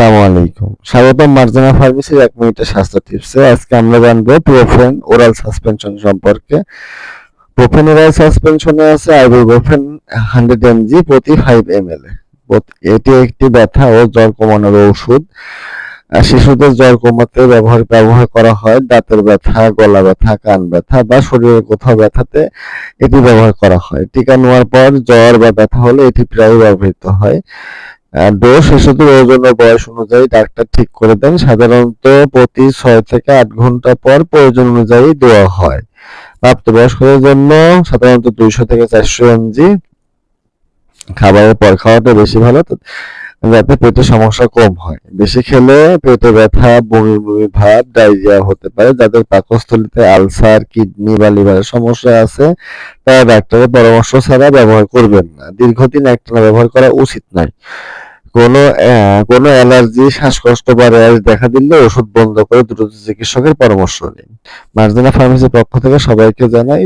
আসসালামু আলাইকুম। স্বাগতম মার্জানা ফার্মেসির এক মিনিটের স্বাস্থ্য টিপসে। আজকে আমরা জানব প্রোফেন ওরাল সাসপেনশন সম্পর্কে। প্রোফেন ওরাল সাসপেনশনে আছে আইবুপ্রোফেন হান্ড্রেড এমজি প্রতি ফাইভ এম এল এটি একটি ব্যথা ও জ্বর কমানোর ঔষধ। শিশুদের জ্বর কমাতে ব্যবহার ব্যবহার করা হয় দাঁতের ব্যথা, গলা ব্যথা, কান ব্যথা বা শরীরের কোথাও ব্যথাতে এটি ব্যবহার করা হয়। টিকা নেওয়ার পর জ্বর বা ব্যথা হলে এটি প্রায় ব্যবহৃত হয়। ডোজ শিশুদের ওজন ও বয়স অনুযায়ী ডাক্তার ঠিক করে দেন। সাধারণত প্রতি ছয় থেকে আট ঘণ্টা পর প্রয়োজন অনুযায়ী দেওয়া হয়। প্রাপ্তবয়স্কদের জন্য সাধারণত দুইশো থেকে চারশো এমজি খাবারের পর খাওয়াটা বেশি ভালো যাতে পেটে সমস্যা কম হয়। বেশি খেলে পেটে ব্যথা, বমি বমি ভাব, ডায়রিয়া হতে পারে, যাদের পাকস্থলীতে আলসার, কিডনি বা লিভারের সমস্যা আছে, তারা ডাক্তারের পরামর্শ ছাড়া ব্যবহার করবেন না। দীর্ঘদিন একটানা ব্যবহার করা উচিত নয়। কোনো কোনো অ্যালার্জি, শ্বাসকষ্ট বা র্যাশ দেখা দিলে ওষুধ বন্ধ করে দ্রুত চিকিৎসকের পরামর্শ নিন। মার্জিনা ফার্মেসির পক্ষ থেকে সবাইকে জানাই